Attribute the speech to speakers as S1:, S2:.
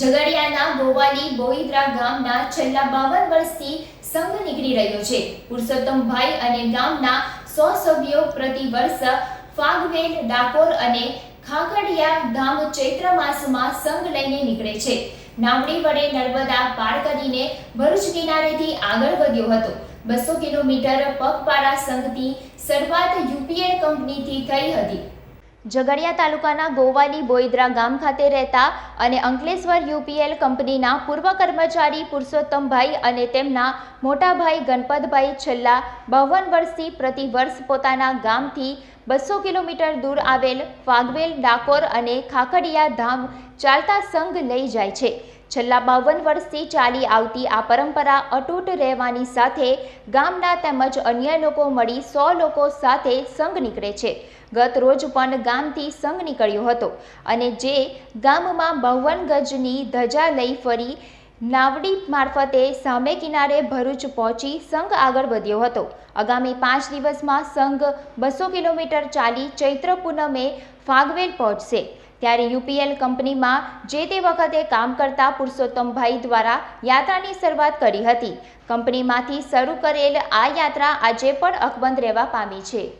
S1: ઝઘડિયાના ગોવાલી બોઈદ્રા ગામના છેલ્લા બાવન વર્ષથી સંઘ નીકળી રહ્યો છે. પુરુષોત્તમભાઈ અને ગામના સો સભ્યો પ્રતિ વર્ષ ફાગવેલ, ડાકોર અને ખાખડિયા ગામ ચૈત્ર માસમાં સંઘ લઈને નીકળે છે. નાવડી વડે નર્મદા પાર કરીને ભરૂચ કિનારેથી આગળ વધ્યો હતો. બસો કિલોમીટર પગપાળા સંઘથી શરૂઆત યુપીએ કંપનીથી થઈ હતી. ઝઘડિયા તાલુકાના ગોવાલી બોઈદરા ગામ ખાતે રહેતા અને અંકલેશ્વર યુપીએલ કંપનીના પૂર્વ કર્મચારી પુરુષોત્તમભાઈ અને તેમના મોટાભાઈ ગણપતભાઈ છેલ્લા બાવન વર્ષથી પ્રતિ વર્ષ પોતાના ગામથી બસો કિલોમીટર દૂર આવેલ ફાગવેલ ડાકોર અને ખાખડિયા ધામ ચાલતા સંઘ લઈ જાય છે. છેલ્લા બાવન વર્ષથી ચાલી આવતી આ પરંપરા અતૂટ રહેવાની સાથે ગામના તેમજ અન્ય લોકો મળી સો લોકો સાથે સંઘ નીકળે છે. ગત રોજ પણ ગામથી સંઘ નીકળ્યો હતો અને જે ગામમાં બાવન ગજની ધજા લઈ ફરી નાવડી મારફતે સામે કિનારે ભરૂચ પહોંચી સંઘ આગળ વધ્યો હતો. આગામી પાંચ દિવસમાં સંઘ બસો કિલોમીટર ચાલી ચૈત્ર પૂનમે ફાગવેલ પહોંચશે. ત્યારે યુપીએલ કંપનીમાં જે તે વખતે કામ કરતા પુરુષોત્તમભાઈ દ્વારા યાત્રાની શરૂઆત કરી હતી. કંપનીમાંથી શરૂ કરેલ આ યાત્રા આજે પણ અકબંધ રહેવા પામી છે.